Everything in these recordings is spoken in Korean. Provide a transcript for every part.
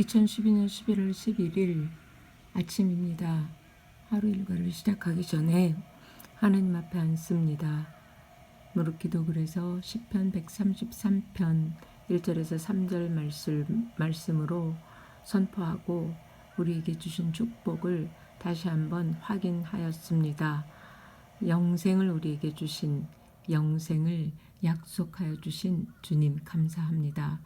2012년 11월 11일 아침입니다. 하루 일과를 시작하기 전에 하나님 앞에 앉습니다. 무릎 기도 그래서 10편 133편 1절에서 3절 말씀, 말씀으로 선포하고 우리에게 주신 축복을 다시 한번 확인하였습니다. 영생을 우리에게 주신 영생을 약속하여 주신 주님 감사합니다.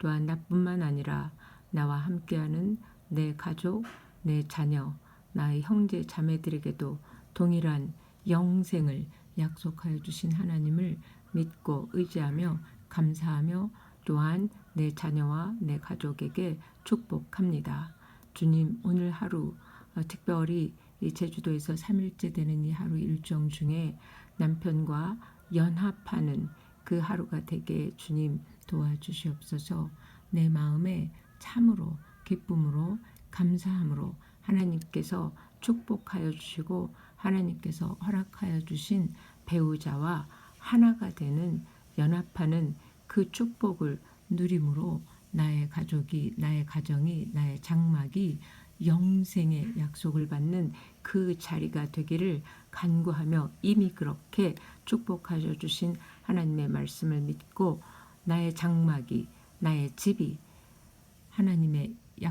또한 나뿐만 아니라 나와 함께하는 내 가족, 내 자녀, 나의 형제 자매들에게도 동일한 영생을 약속하여 주신 하나님을 믿고 의지하며 감사하며 또한 내 자녀와 내 가족에게 축복합니다. 주님 오늘 하루 어, 특별히 이 제주도에서 3일째 되는 이 하루 일정 중에 남편과 연합하는 그 하루가 되게 주님 도와주시옵소서 내 마음에 참으로 기쁨으로 감사함으로 하나님께서 축복하여 주시고 하나님께서 허락하여 주신 배우자와 하나가 되는 연합하는 그 축복을 누림으로 나의 가족이 나의 가정이 나의 장막이 영생의 약속을 받는 그 자리가 되기를 간구하며 이미 그렇게 축복하셔 주신 하나님의 말씀을 믿고 나의 장막이 나의 집이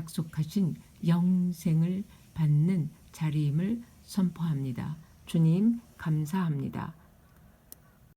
약속하신 영생을 받는 자리임을 선포합니다. 주님 감사합니다.